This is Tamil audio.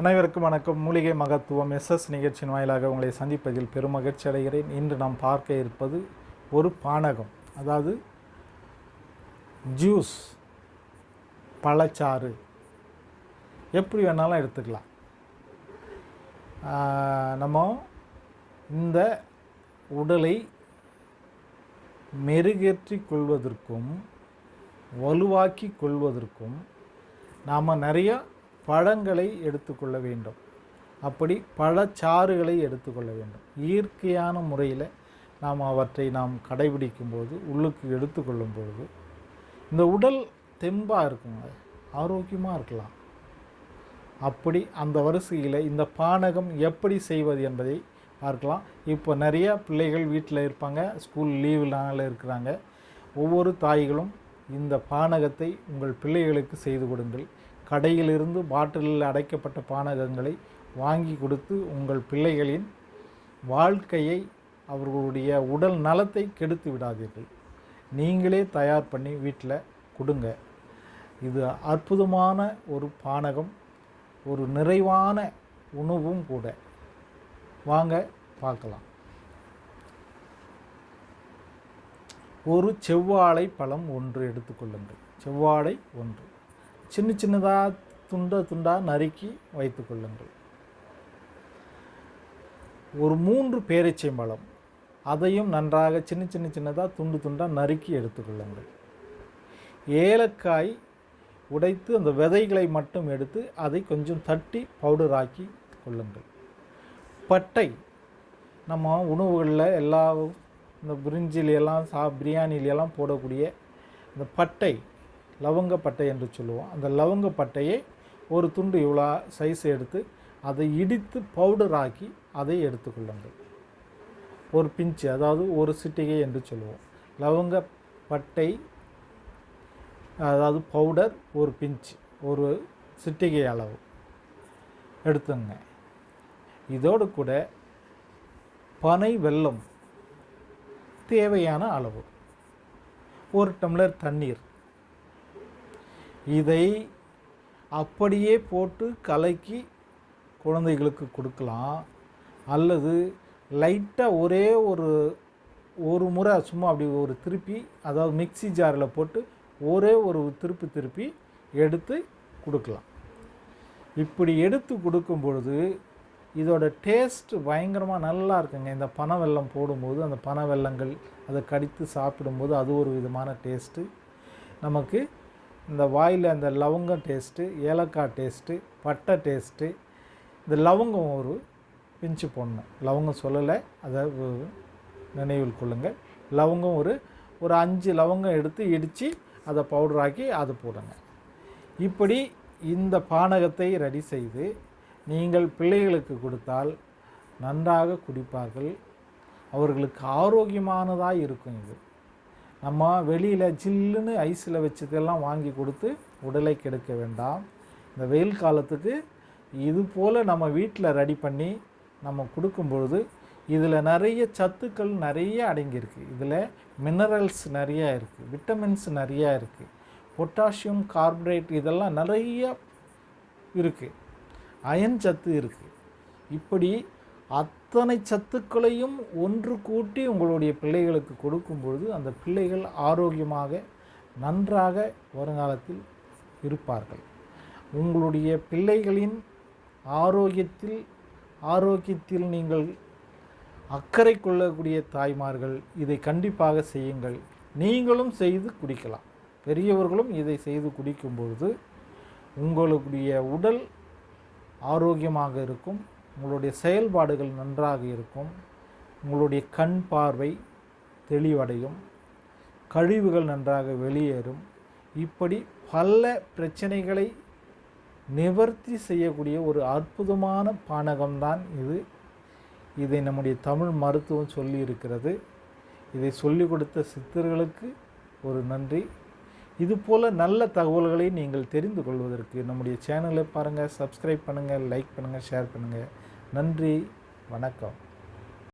அனைவருக்கும் வணக்கம். மூலிகை மகத்துவம் எஸ்எஸ் நிகழ்ச்சியின் வாயிலாக உங்களை சந்திப்பதில் பெரும் மகிழ்ச்சி அடைகிறேன். இன்று நாம் பார்க்க இருப்பது ஒரு பானகம் அதாவது ஜூஸ் பழச்சாறு. எப்படி வேணாலும் எடுத்துக்கலாம். நம்ம இந்த உடலை மெருகேற்றிக் கொள்வதற்கும் வலுவாக்கி கொள்வதற்கும் நாம் நிறையா பழங்களை எடுத்துக்கொள்ள வேண்டும். அப்படி பழச்சாறுகளை எடுத்துக்கொள்ள வேண்டும். இயற்கையான முறையில் நாம் அவற்றை நாம் கடைபிடிக்கும்போது உள்ளுக்கு எடுத்துக்கொள்ளும் பொழுது இந்த உடல் தெம்பாக இருக்குங்க. ஆரோக்கியமாக இருக்கலாம். அப்படி அந்த வரிசையில் இந்த பானகம் எப்படி செய்வது என்பதை பார்க்கலாம். இப்போ நிறைய பிள்ளைகள் வீட்டில் இருப்பாங்க. ஸ்கூல் லீவுனால இருக்கிறாங்க. ஒவ்வொரு தாய்களும் இந்த பானகத்தை உங்கள் பிள்ளைகளுக்கு செய்து கொடுங்கள். கடையிலிருந்து பாட்டிலில் அடைக்கப்பட்ட பானகங்களை வாங்கி கொடுத்து உங்கள் பிள்ளைகளின் வாழ்க்கையை அவர்களுடைய உடல் நலத்தை கெடுத்து விடாதீர்கள். நீங்களே தயார் பண்ணி வீட்டில் கொடுங்க. இது அற்புதமான ஒரு பானகம் ஒரு நிறைவான உணவும் கூட. வாங்க பார்க்கலாம். ஒரு செவ்வாழை பழம் ஒன்று எடுத்துக்கொள்ளுங்கள் செவ்வாழை ஒன்று. சின்ன சின்னதாக துண்ட துண்டாக நறுக்கி வைத்துக்கொள்ளுங்கள் ஒரு மூன்று பேரிச்சம்பழம் அதையும் நன்றாக சின்ன சின்ன சின்னதாக துண்டு துண்டாக நறுக்கி எடுத்துக்கொள்ளுங்கள் ஏலக்காய் உடைத்து அந்த விதைகளை மட்டும் எடுத்து அதை கொஞ்சம் தட்டி பவுடராக்கி கொள்ளுங்கள். பட்டை நம்ம உணவுகளில் எல்லா இந்த பிரிஞ்சில எல்லாம் சா பிரியாணிலெல்லாம் போடக்கூடிய இந்த பட்டை லவங்க பட்டை என்று சொல்லுவோம். அந்த லவங்க பட்டையை ஒரு துண்டு இவ்வளோ சைஸ் எடுத்து அதை இடித்து பவுடர் ஆக்கி அதை எடுத்துக்கொள்ளுங்கள் ஒரு பிஞ்சு அதாவது ஒரு சிட்டிகை என்று சொல்லுவோம். லவங்க பட்டை அதாவது பவுடர் ஒரு பிஞ்ச் ஒரு சிட்டிகை அளவு. எடுத்துங்க. இதோடு கூட பனை வெல்லம் தேவையான அளவு. ஒரு டம்ளர் தண்ணீர் இதை அப்படியே போட்டு கலக்கி குழந்தைகளுக்கு கொடுக்கலாம். அல்லது லைட்டாக ஒரே ஒரு ஒரு முறை சும்மா அப்படி ஒரு திருப்பி அதாவது மிக்ஸி ஜாரில் போட்டு ஒரே ஒரு திருப்பி திருப்பி எடுத்து கொடுக்கலாம். இப்படி எடுத்து கொடுக்கும் பொழுது இதோட டேஸ்ட் பயங்கரமாக நல்லா இருக்குங்க. இந்த பனை வெல்லம் போடும்போது அந்த பனை வெல்லங்கள் அதை கடித்து சாப்பிடும்போது அது ஒரு விதமான டேஸ்ட்டு. நமக்கு இந்த வாயில் அந்த லவங்கம் டேஸ்ட்டு ஏலக்காய் டேஸ்ட்டு பட்டை டேஸ்ட்டு இந்த லவங்கம் ஒரு பிஞ்சு போடணும் லவங்கம் சொல்லலை அதை நினைவில் கொள்ளுங்கள். லவங்கம் ஒரு ஒரு அஞ்சு லவங்கம் எடுத்து இடித்து அதை பவுடராக்கி அதை போடுங்க. இப்படி இந்த பானகத்தை ரெடி செய்து நீங்கள் பிள்ளைகளுக்கு கொடுத்தால் நன்றாக குடிப்பார்கள். அவர்களுக்கு ஆரோக்கியமானதாக இருக்கும் இது. நம்ம வெளியில் ஜில்லுன்னு ஐஸில் வச்சதெல்லாம் வாங்கி கொடுத்து உடலை கெடுக்க வேண்டாம். இந்த வெயில் காலத்துக்கு இது போல் நம்ம வீட்டில் ரெடி பண்ணி நம்ம கொடுக்கும் பொழுது இதில் நிறைய சத்துக்கள் நிறைய அடங்கியிருக்கு. இதில் மினரல்ஸ் நிறையா இருக்குது விட்டமின்ஸ் நிறையா இருக்குது பொட்டாசியம் கார்பரேட் இதெல்லாம் நிறைய இருக்குது அயன் சத்து இருக்குது இப்படி அத்தனை சத்துக்களையும் ஒன்று கூட்டி உங்களுடைய பிள்ளைகளுக்கு கொடுக்கும் பொழுது அந்த பிள்ளைகள் ஆரோக்கியமாக நன்றாக வருங்காலத்தில் இருப்பார்கள். உங்களுடைய பிள்ளைகளின் ஆரோக்கியத்தில் ஆரோக்கியத்தில் நீங்கள் அக்கறை கொள்ளக்கூடிய தாய்மார்கள் இதை கண்டிப்பாக செய்யுங்கள். நீங்களும் செய்து குடிக்கலாம். பெரியவர்களும் இதை செய்து குடிக்கும் பொழுது உங்களுடைய உடல் ஆரோக்கியமாக இருக்கும். உங்களுடைய செயல்பாடுகள் நன்றாக இருக்கும். உங்களுடைய கண் பார்வை தெளிவடையும். கழிவுகள் நன்றாக வெளியேறும். இப்படி பல பிரச்சனைகளை நிவர்த்தி செய்யக்கூடிய ஒரு அற்புதமான பானகம்தான் இது. இதை நம்முடைய தமிழ் மருத்துவம் சொல்லி இருக்கிறது இதை சொல்லிக் கொடுத்த சித்தர்களுக்கு ஒரு நன்றி. இதுபோல் நல்ல தகவல்களை நீங்கள் தெரிந்து கொள்வதற்கு நம்முடைய சேனலை பாருங்கள் சப்ஸ்கிரைப் பண்ணுங்கள் லைக் பண்ணுங்கள் ஷேர் பண்ணுங்கள் நன்றி வணக்கம்.